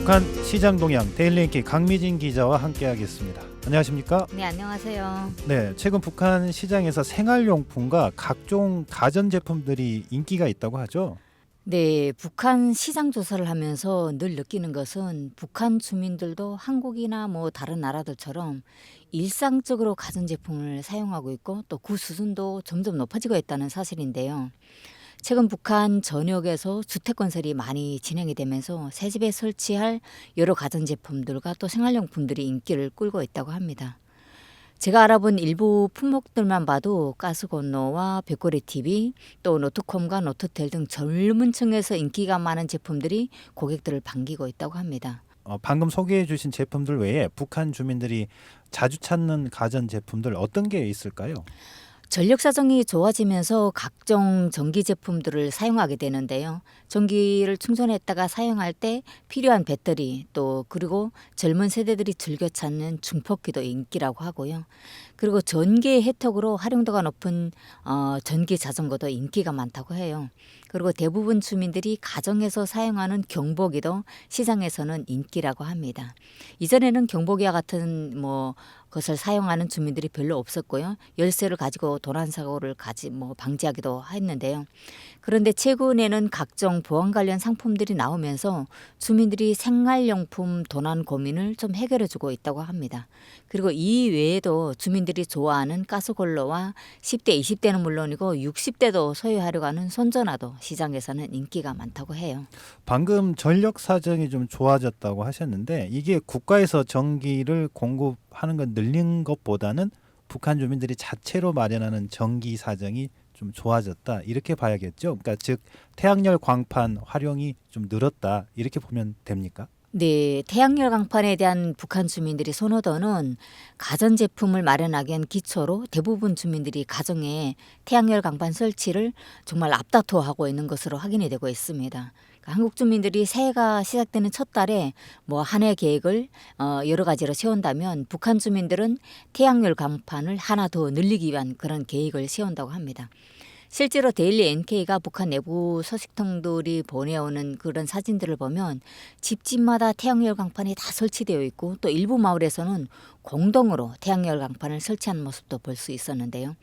북한 시장 동향 데일리인기 강미진 기자와 함께하겠습니다. 안녕하십니까? 네, 안녕하세요. 네, 최근 북한 시장에서 생활용품과 각종 가전 제품들이 인기가 있다고 하죠. 네, 북한 시장 조사를 하면서 늘 느끼는 것은 북한 주민들도 한국이나 뭐 다른 나라들처럼 일상적으로 가전제품을 사용하고 있고 또 그 수준도 점점 높아지고 있다는 사실인데요. 최근 북한 전역에서 주택 건설이 많이 진행이 되면서 새 집에 설치할 여러 가전 제품들과 또 생활용품들이 인기를 끌고 있다고 합니다. 제가 알아본 일부 품목들만 봐도 가스건로와 벽걸이 TV, 또 노트콤과 노트텔 등 젊은 층에서 인기가 많은 제품들이 고객들을 반기고 있다고 합니다. 어, 방금 소개해 주신 제품들 외에 북한 주민들이 자주 찾는 가전 제품들 어떤 게 있을까요? 전력 사정이 좋아지면서 각종 전기 제품들을 사용하게 되는데요. 전기를 충전했다가 사용할 때 필요한 배터리 또 그리고 젊은 세대들이 즐겨 찾는 중폭기도 인기라고 하고요. 그리고 전기 혜택으로 활용도가 높은 어, 전기 자전거도 인기가 많다고 해요. 그리고 대부분 주민들이 가정에서 사용하는 경보기도 시장에서는 인기라고 합니다. 이전에는 경보기와 같은 뭐 것을 사용하는 주민들이 별로 없었고요. 열쇠를 가지고 도난 사고를 가지 뭐 방지하기도 했는데요. 그런데 최근에는 각종 보안 관련 상품들이 나오면서 주민들이 생활용품 도난 고민을 좀 해결해 주고 있다고 합니다. 그리고 이 외에도 주민들이 좋아하는 가스골로와 10대, 20대는 물론이고 60대도 소유하려고 하는 손전화도 시장에서는 인기가 많다고 해요. 방금 전력 사정이 좀 좋아졌다고 하셨는데 이게 국가에서 전기를 공급하는 건 늘린 것보다는 북한 주민들이 자체로 마련하는 전기 사정이 좀 좋아졌다 이렇게 봐야겠죠. 그러니까 즉 태양열 광판 활용이 좀 늘었다 이렇게 보면 됩니까? 네, 태양열 강판에 대한 북한 주민들의 선호도는 가전 제품을 마련하기엔 기초로 대부분 주민들이 가정에 태양열 강판 설치를 정말 앞다투어하고 있는 것으로 확인이 되고 있습니다. 그러니까 한국 주민들이 새해가 시작되는 첫 달에 뭐 한 해 계획을 어 여러 가지로 세운다면 북한 주민들은 태양열 강판을 하나 더 늘리기 위한 그런 계획을 세운다고 합니다. 실제로 데일리 NK가 북한 내부 소식통들이 보내오는 그런 사진들을 보면 집집마다 태양열 강판이 다 설치되어 있고 또 일부 마을에서는 공동으로 태양열 강판을 설치한 모습도 볼 수 있었는데요.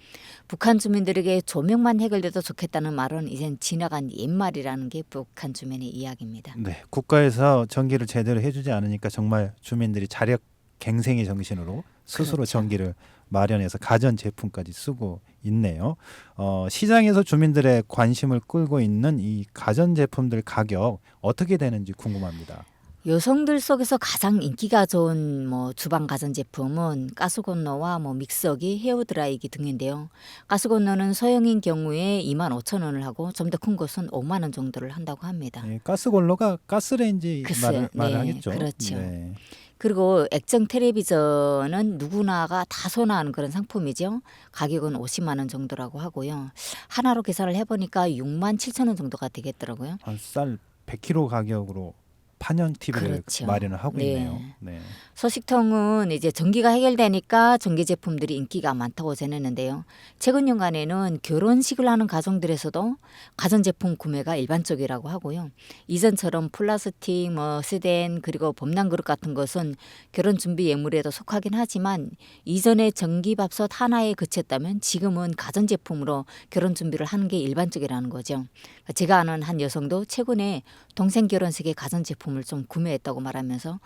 북한 주민들에게 조명만 해결돼도 좋겠다는 말은 이젠 지나간 옛말이라는 게 북한 주민의 이야기입니다. 네, 국가에서 전기를 제대로 해주지 않으니까 정말 주민들이 자력 갱생의 정신으로 스스로 그렇죠. 전기를 마련해서 가전 제품까지 쓰고 있네요. 어, 시장에서 주민들의 관심을 끌고 있는 이 가전 제품들 가격 어떻게 되는지 궁금합니다. 여성들 속에서 가장 인기가 좋은 뭐 주방 가전 제품은 가스건로와 뭐 믹서기, 헤어드라이기 등인데요. 가스건로는 소형인 경우에 2만 5천 원을 하고 좀 더 큰 것은 5만 원 정도를 한다고 합니다. 예, 가스골로가 가스레인지 글쎄, 말을, 말을 네, 하겠죠. 그렇죠. 네. 그리고 액정 텔레비전은 누구나가 다 선호하는 그런 상품이죠. 가격은 50만 원 정도라고 하고요. 하나로 계산을 해보니까 6만 7천 원 정도가 되겠더라고요. 한 쌀 100kg 가격으로 판형 TV를 그렇죠. 마련을 하고 네. 있네요. 네. 소식통은 이제 전기가 해결되니까 전기 제품들이 인기가 많다고 전했는데요. 최근 년간에는 결혼식을 하는 가정들에서도 가전제품 구매가 일반적이라고 하고요. 이전처럼 플라스틱, 뭐 스덴 그리고 범람 그릇 같은 것은 결혼 준비 예물에도 속하긴 하지만 이전에 전기밥솥 하나에 그쳤다면 지금은 가전제품으로 결혼 준비를 하는 게 일반적이라는 거죠. 제가 아는 한 여성도 최근에 동생 결혼식에 가전제품 을 좀 구매했다고 말하면서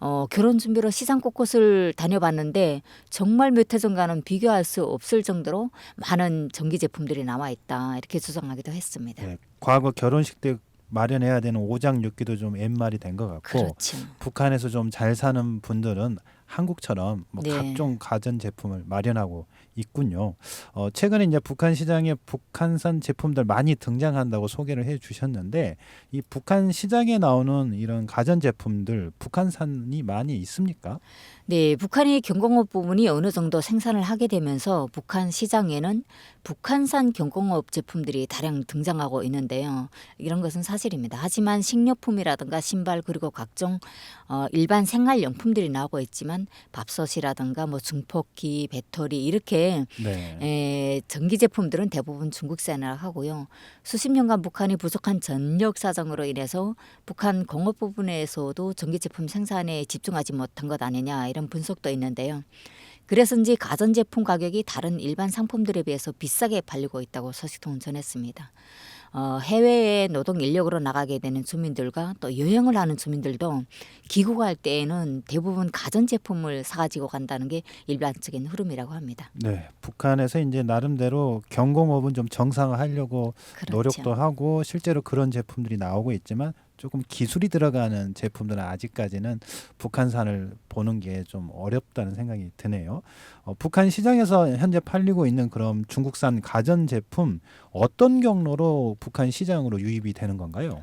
어, 결혼 준비로 시장 곳곳을 다녀봤는데 정말 몇 해 전과는 비교할 수 없을 정도로 많은 전기 제품들이 나와 있다 이렇게 주장하기도 했습니다. 네. 과거 결혼식 때 마련해야 되는 오장육기도 좀 옛말이 된 것 같고 그렇죠. 북한에서 좀 잘 사는 분들은 한국처럼 뭐 네. 각종 가전 제품을 마련하고 있군요. 어, 최근에 이제 북한 시장에 북한산 제품들 많이 등장한다고 소개를 해 주셨는데 이 북한 시장에 나오는 이런 가전 제품들 북한산이 많이 있습니까? 네, 북한이 경공업 부분이 어느 정도 생산을 하게 되면서 북한 시장에는 북한산 경공업 제품들이 다량 등장하고 있는데요. 이런 것은 사실입니다. 하지만 식료품이라든가 신발 그리고 각종 어, 일반 생활용품들이 나오고 있지만 밥솥이라든가 뭐 중폭기, 배터리 이렇게 네. 에, 전기 제품들은 대부분 중국산이라 하고요. 수십 년간 북한이 부족한 전력 사정으로 인해서 북한 공업 부분에서도 전기 제품 생산에 집중하지 못한 것 아니냐 이런 분석도 있는데요. 그래서인지 가전제품 가격이 다른 일반 상품들에 비해서 비싸게 팔리고 있다고 소식통은 전했습니다. 어, 해외에 노동 인력으로 나가게 되는 주민들과 또 여행을 하는 주민들도 귀국할 때에는 대부분 가전 제품을 사가지고 간다는 게 일반적인 흐름이라고 합니다. 네. 북한에서 이제 나름대로 경공업은 좀 정상화하려고 그렇죠. 노력도 하고 실제로 그런 제품들이 나오고 있지만 조금 기술이 들어가는 제품들은 아직까지는 북한산을 보는 게 좀 어렵다는 생각이 드네요. 어, 북한 시장에서 현재 팔리고 있는 그럼 중국산 가전 제품 어떤 경로로 북한 시장으로 유입이 되는 건가요?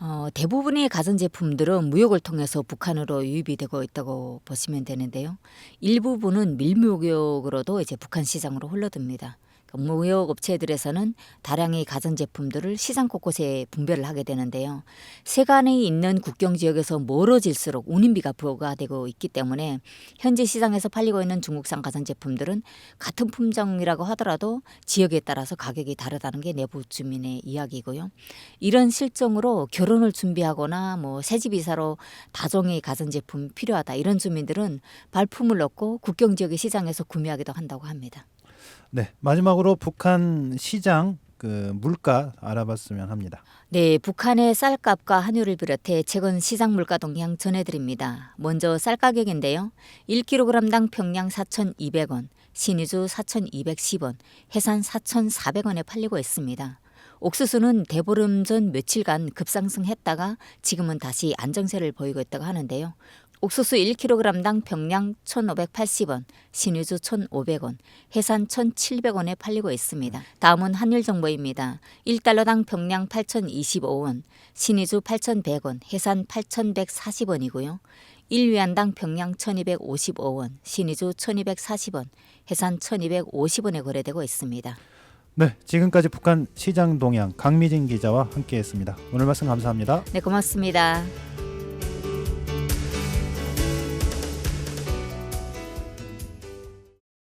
어, 대부분의 가전제품들은 무역을 통해서 북한으로 유입이 되고 있다고 보시면 되는데요. 일부분은 밀무역으로도 이제 북한 시장으로 흘러듭니다. 그 무역 업체들에서는 다량의 가전제품들을 시장 곳곳에 분배를 하게 되는데요. 세간에 있는 국경 지역에서 멀어질수록 운임비가 부과되고 있기 때문에 현재 시장에서 팔리고 있는 중국산 가전제품들은 같은 품종이라고 하더라도 지역에 따라서 가격이 다르다는 게 내부 주민의 이야기고요. 이런 실정으로 결혼을 준비하거나 뭐 새집 이사로 다종의 가전제품 필요하다 이런 주민들은 발품을 넣고 국경 지역의 시장에서 구매하기도 한다고 합니다. 네. 마지막으로 북한 시장 그 물가 알아봤으면 합니다. 네, 북한의 쌀값과 한유를 비롯해 최근 시장 물가 동향 전해드립니다. 먼저 쌀 가격인데요. 1kg당 평양 4,200원, 신의주 4,210원, 해산 4,400원에 팔리고 있습니다. 옥수수는 대보름 전 며칠간 급상승했다가 지금은 다시 안정세를 보이고 있다고 하는데요. 옥수수 1kg당 평양 1,580원, 신의주 1,500원, 해산 1,700원에 팔리고 있습니다. 다음은 한일 정보입니다. 1달러당 평양 8,025원, 신의주 8,100원, 해산 8,140원이고요. 1위안당 평양 1,255원, 신의주 1,240원, 해산 1,250원에 거래되고 있습니다. 네. 지금까지 북한 시장 동향 강미진 기자와 함께했습니다. 오늘 말씀 감사합니다. 네, 고맙습니다.